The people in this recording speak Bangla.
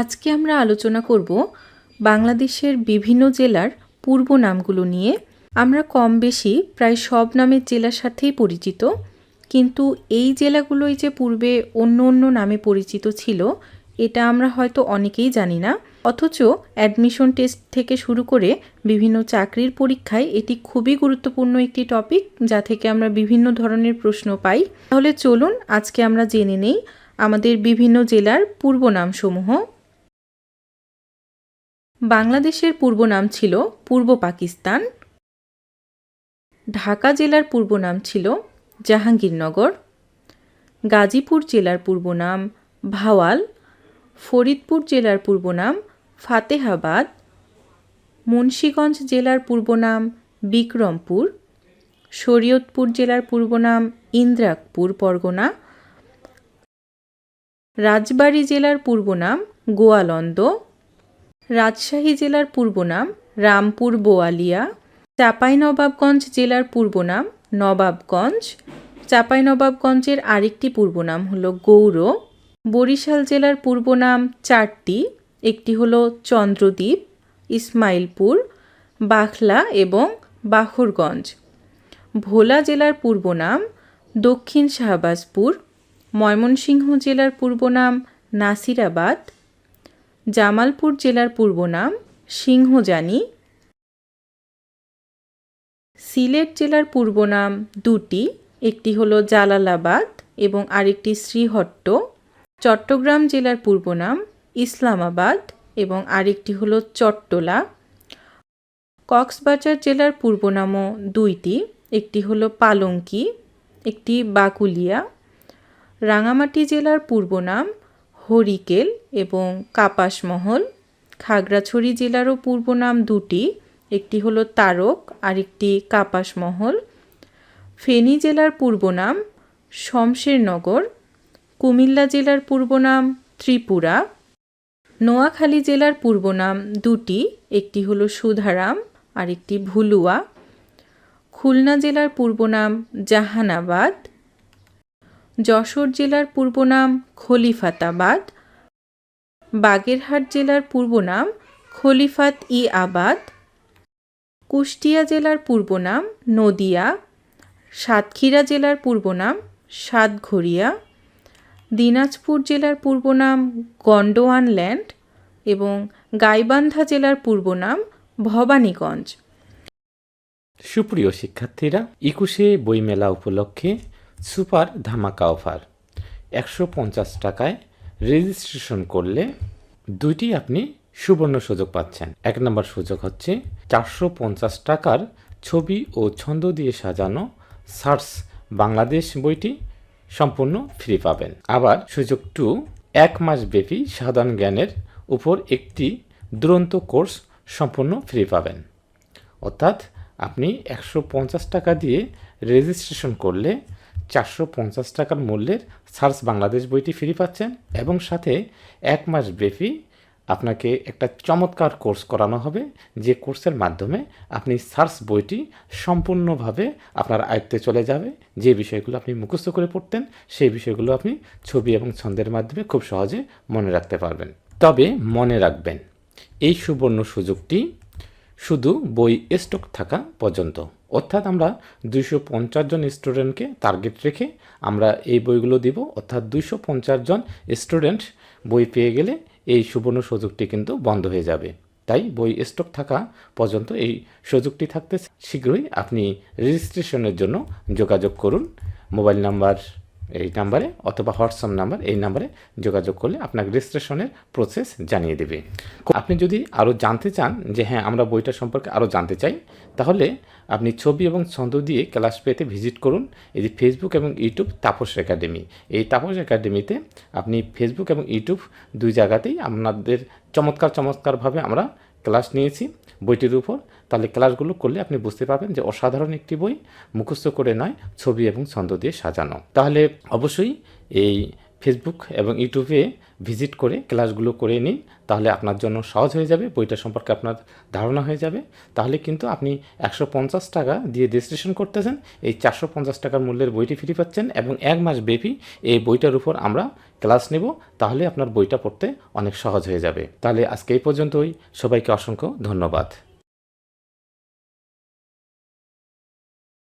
আজকে আমরা আলোচনা করব বাংলাদেশের বিভিন্ন জেলার পূর্ব নামগুলো নিয়ে। আমরা কম বেশি প্রায় সব নামের জেলার সাথেই পরিচিত, কিন্তু এই জেলাগুলোই যে পূর্বে অন্য অন্য নামে পরিচিত ছিল, এটা আমরা হয়তো অনেকেই জানি না। অথচ অ্যাডমিশন টেস্ট থেকে শুরু করে বিভিন্ন চাকরির পরীক্ষায় এটি খুবই গুরুত্বপূর্ণ একটি টপিক, যা থেকে আমরা বিভিন্ন ধরনের প্রশ্ন পাই। তাহলে চলুন আজকে আমরা জেনে নেই আমাদের বিভিন্ন জেলার পূর্ব নামসমূহ। বাংলাদেশের পূর্ব নাম ছিল পূর্ব পাকিস্তান। ঢাকা জেলার পূর্ব নাম ছিল জাহাঙ্গীরনগর। গাজীপুর জেলার পূর্ব নাম ভাওয়াল। ফরিদপুর জেলার পূর্ব নাম ফাতেহাবাদ। মুন্সীগঞ্জ জেলার পূর্ব নাম বিক্রমপুর। শরীয়তপুর জেলার পূর্ব নাম ইন্দ্রাকপুর পরগনা। রাজবাড়ী জেলার পূর্ব নাম গোয়ালন্দ। রাজশাহী জেলার পূর্ব নাম রামপুর বোয়ালিয়া, চাঁপাইনবাবগঞ্জ জেলার পূর্ব নাম নবাবগঞ্জ, চাঁপাইনবাবগঞ্জের আরেকটি পূর্ব নাম হলো গৌর বরিশাল জেলার পূর্ব নাম চারটি, একটি হলো চন্দ্রদ্বীপ, ইসমাইলপুর, বাখলা এবং বাখরগঞ্জ। ভোলা জেলার পূর্ব নাম দক্ষিণ শাহবাজপুর, ময়মনসিংহ জেলার পূর্ব নাম নাসিরাবাদ জামালপুর জেলার পূর্ব নাম সিংহজানি। সিলেট জেলার পূর্ব নাম দুটি, একটি হলো জালালাবাদ এবং আরেকটি শ্রীহট্ট। চট্টগ্রাম জেলার পূর্ব নাম ইসলামাবাদ এবং আরেকটি হলো চট্টলা। কক্সবাজার জেলার পূর্ব নামও দুইটি, একটি হলো পালঙ্কি, একটি বাকুলিয়া। রাঙামাটি জেলার পূর্ব নাম হরিকেল এবং কাপাসমহল। খাগড়াছড়ি জেলারও পূর্ব নাম দুটি, একটি হলো তারক আরেকটি কাপাসমহল। ফেনী জেলার পূর্ব নাম শমশেরনগর, কুমিল্লা জেলার পূর্ব নাম ত্রিপুরা। নোয়াখালী জেলার পূর্ব নাম দুটি, একটি হলো সুধারাম আরেকটি ভুলুয়া। খুলনা জেলার পূর্ব নাম জাহানাবাদ। যশোর জেলার পূর্ব নাম খলিফাতাবাদ, বাগেরহাট জেলার পূর্ব নাম খলিফাত ই আবাদ, কুষ্টিয়া জেলার পূর্ব নাম নদিয়া, সাতক্ষীরা জেলার পূর্ব নাম সাতঘড়িয়া দিনাজপুর জেলার পূর্ব নাম গন্ডোয়ান ল্যান্ড এবং গাইবান্ধা জেলার পূর্ব নাম ভবানীগঞ্জ। সুপ্রিয় শিক্ষার্থীরা, একুশে বইমেলা উপলক্ষে সুপার ধামাকা অফার। একশো পঞ্চাশ টাকায় রেজিস্ট্রেশন করলে দুইটি আপনি সুবর্ণ সুযোগ পাচ্ছেন। এক নম্বর সুযোগ হচ্ছে চারশো পঞ্চাশ টাকার ছবি ও ছন্দ দিয়ে সাজানো সার্স বাংলাদেশ বইটি সম্পূর্ণ ফ্রি পাবেন। আবার সুযোগ টু, এক মাস ব্যাপী সাধারণ জ্ঞানের উপর একটি দুরন্ত কোর্স সম্পূর্ণ ফ্রি পাবেন। অর্থাৎ আপনি একশো পঞ্চাশ টাকা দিয়ে রেজিস্ট্রেশন করলে চারশো পঞ্চাশ টাকার মূল্যের সার্স বাংলাদেশ বইটি ফ্রি পাচ্ছেন এবং সাথে এক মাস ব্যাপী আপনাকে একটা চমৎকার কোর্স করানো হবে। যে কোর্সের মাধ্যমে আপনি সার্স বইটি সম্পূর্ণভাবে আপনার আয়ত্তে চলে যাবে। যে বিষয়গুলো আপনি মুখস্থ করে পড়তেন, সেই বিষয়গুলো আপনি ছবি এবং ছন্দের মাধ্যমে খুব সহজে মনে রাখতে পারবেন। তবে মনে রাখবেন, এই সুবর্ণ সুযোগটি শুধু বই স্টক থাকা পর্যন্ত। অর্থাৎ আমরা দুইশো পঞ্চাশ জন স্টুডেন্টকে টার্গেট রেখে আমরা এই বইগুলো দিব। অর্থাৎ দুইশো পঞ্চাশ জন স্টুডেন্ট বই পেয়ে গেলে এই সুবর্ণ সুযোগটি কিন্তু বন্ধ হয়ে যাবে। তাই বই স্টক থাকা পর্যন্ত এই সুযোগটি থাকতে শীঘ্রই আপনি রেজিস্ট্রেশনের জন্য যোগাযোগ করুন। মোবাইল নাম্বার এই নাম্বারে অথবা হোয়াটসঅ্যাপ নাম্বার, এই নাম্বারে যোগাযোগ করলে আপনাকে রেজিস্ট্রেশনের প্রসেস জানিয়ে দেবে। আপনি যদি আরও জানতে চান যে হ্যাঁ আমরা বইটা সম্পর্কে আরও জানতে চাই, তাহলে আপনি ছবি এবং ছন্দ দিয়ে ক্লাস পেতে ভিজিট করুন। এই যে ফেসবুক এবং ইউটিউব তাপস একাডেমি। এই তাপস একাডেমিতে আপনি ফেসবুক এবং ইউটিউব দুই জায়গাতেই আপনাদের চমৎকার চমৎকারভাবে আমরা ক্লাস নিয়েছি, বইটির উপর। তাহলে ক্লাসগুলো করলে আপনি বুঝতে পারবেন যে অসাধারণ একটি বই, মুখস্থ করে নয়, ছবি এবং ছন্দ দিয়ে সাজানো। তাহলে অবশ্যই এই ফেসবুক এবং ইউটিউবে ভিজিট করে ক্লাসগুলো করে নিন, তাহলে আপনার জন্য সহজ হয়ে যাবে, বইটা সম্পর্কে আপনার ধারণা হয়ে যাবে। তাহলে কিন্তু আপনি একশো পঞ্চাশ টাকা দিয়ে রেজিস্ট্রেশন করতেছেন, এই চারশো পঞ্চাশ টাকার মূল্যের বইটি ফ্রি পাচ্ছেন এবং এক মাস ব্যাপী এই বইটার উপর আমরা ক্লাস নেব, তাহলে আপনার বইটা পড়তে অনেক সহজ হয়ে যাবে। তাহলে আজকে এই পর্যন্তই, সবাইকে অসংখ্য ধন্যবাদ।